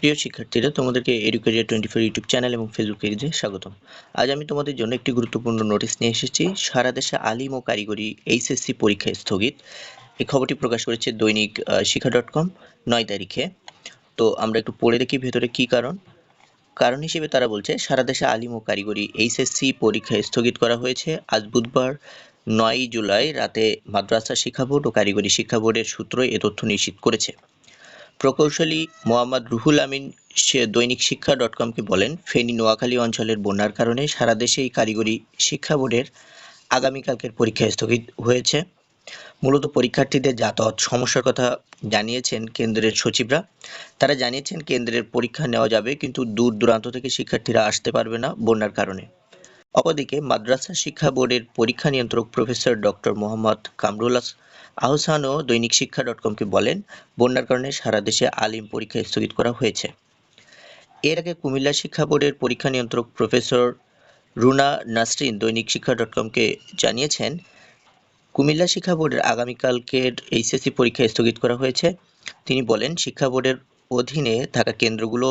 প্রিয় শিক্ষার্থীরা, তোমাদেরকে Educaria twenty four YouTube channel এবং ফেসবুক পেজে স্বাগতম। আজ আমি তোমাদের জন্য একটি গুরুত্বপূর্ণ নোটিশ নিয়ে এসেছি। সারা দেশে আলিম ও কারিগরি এইচএসসি পরীক্ষা স্থগিত। এই খবরটি প্রকাশ করেছে দৈনিক শিক্ষা ডট কম নয় তারিখে। তো আমরা একটু পড়ে দেখি ভেতরে কি কারণ। কারণ হিসেবে তারা বলছে, সারা দেশে আলিম ও কারিগরি এইচএসসি পরীক্ষা স্থগিত করা হয়েছে। আজ বুধবার নয় জুলাই রাতে মাদ্রাসা শিক্ষা বোর্ড ও কারিগরি শিক্ষা বোর্ডের সূত্র এ তথ্য নিশ্চিত করেছে। প্রকৌশলী মোহাম্মদ রুহুল আমিন সে দৈনিক শিক্ষা ডট কমকে বলেন, ফেনী নোয়াখালী অঞ্চলের বন্যার কারণে সারা দেশেই কারিগরি শিক্ষা বোর্ডের আগামীকালকের পরীক্ষা স্থগিত হয়েছে। মূলত পরীক্ষার্থীদের যাতায়াত সমস্যার কথা জানিয়েছেন কেন্দ্রের সচিবরা। তারা জানিয়েছেন, কেন্দ্রের পরীক্ষা নেওয়া যাবে, কিন্তু দূর দূরান্ত থেকে শিক্ষার্থীরা আসতে পারবে না বন্যার কারণে। অপরদিকে মাদ্রাসা শিক্ষা বোর্ডের পরীক্ষা নিয়ন্ত্রক প্রফেসর ডক্টর মোহাম্মদ কামরুল আহসানও দৈনিক শিক্ষা ডট কমকে বলেন, বন্যার কারণে সারা দেশে আলিম পরীক্ষা স্থগিত করা হয়েছে। এর আগে কুমিল্লা শিক্ষা বোর্ডের পরীক্ষা নিয়ন্ত্রক প্রফেসর রুনা নাসরিন দৈনিক শিক্ষা ডট কমকে জানিয়েছেন, কুমিল্লা শিক্ষা বোর্ডের আগামীকালকের এইচএসসি পরীক্ষা স্থগিত করা হয়েছে। তিনি বলেন, শিক্ষা বোর্ডের অধীনে থাকা কেন্দ্রগুলো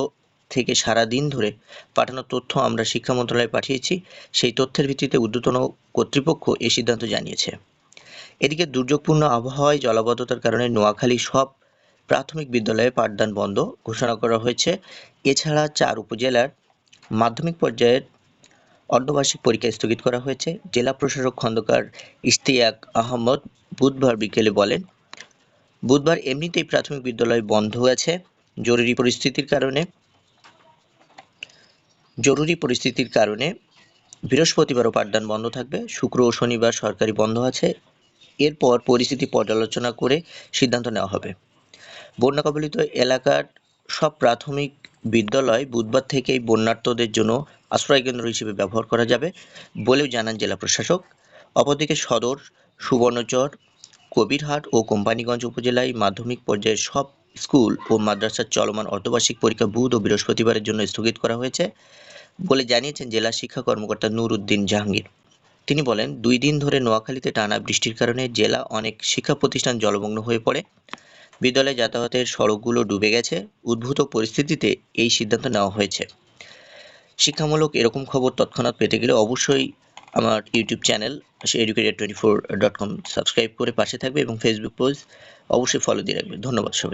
থেকে সারা দিন ধরে পাঠানো তথ্য আমরা শিক্ষা মন্ত্রণালয়ে পাঠিয়েছি, সেই তথ্যের ভিত্তিতে ঊর্ধ্বতন কর্তৃপক্ষ এ সিদ্ধান্ত জানিয়েছে। এদিকে দুর্যোগপূর্ণ আবহাওয়ায় জলাবদ্ধতার কারণে নোয়াখালী সব প্রাথমিক বিদ্যালয়ে পাঠদান বন্ধ ঘোষণা করা হয়েছে। এছাড়া চার উপজেলার মাধ্যমিক পর্যায়ের অর্ধবার্ষিক পরীক্ষা স্থগিত করা হয়েছে। জেলা প্রশাসক খন্দকার ইশতিয়াক আহমদ বুধবার বিকেলে বলেন, বুধবার এমনিতেই প্রাথমিক বিদ্যালয় বন্ধ আছে। জরুরি পরিস্থিতির কারণে জরুরি পরিস্থিতির কারণে বৃহস্পতিবারও পাঠদান বন্ধ থাকবে। শুক্র ও শনিবার সরকারি বন্ধ আছে। এরপর পরিস্থিতি পর্যালোচনা করে সিদ্ধান্ত নেওয়া হবে। বন্যা কবলিত এলাকার সব প্রাথমিক বিদ্যালয় বুধবার থেকেই বন্যার্থদের জন্য আশ্রয়কেন্দ্র হিসেবে ব্যবহার করা যাবে বলেও জানান জেলা প্রশাসক। অপরদিকে সদর, সুবর্ণচর, কবিরহাট ও কোম্পানিগঞ্জ উপজেলায় মাধ্যমিক পর্যায়ের সব স্কুল ও মাদ্রাসার চলমান অর্ধবার্ষিক পরীক্ষা বুধ ও বৃহস্পতিবারের জন্য স্থগিত করা হয়েছে বলে জানিয়েছেন জেলা শিক্ষা কর্মকর্তা নূর উদ্দিন জাহাঙ্গীর। তিনি বলেন, দুই দিন ধরে নোয়াখালীতে টানা বৃষ্টির কারণে জেলা অনেক শিক্ষা প্রতিষ্ঠান জলমগ্ন হয়ে পড়ে। বিদ্যালয়ে যাতায়াতের সড়কগুলো ডুবে গেছে। উদ্ভূত পরিস্থিতিতে এই সিদ্ধান্ত নেওয়া হয়েছে। শিক্ষামূলক এরকম খবর তৎক্ষণাৎ পেতে গেলে অবশ্যই আমার YouTube channel educated twenty four dot com subscribe করে পাশে থাকবে এবং ফেসবুক পেজ অবশ্যই ফলো দিয়ে রাখবে। ধন্যবাদ সবাই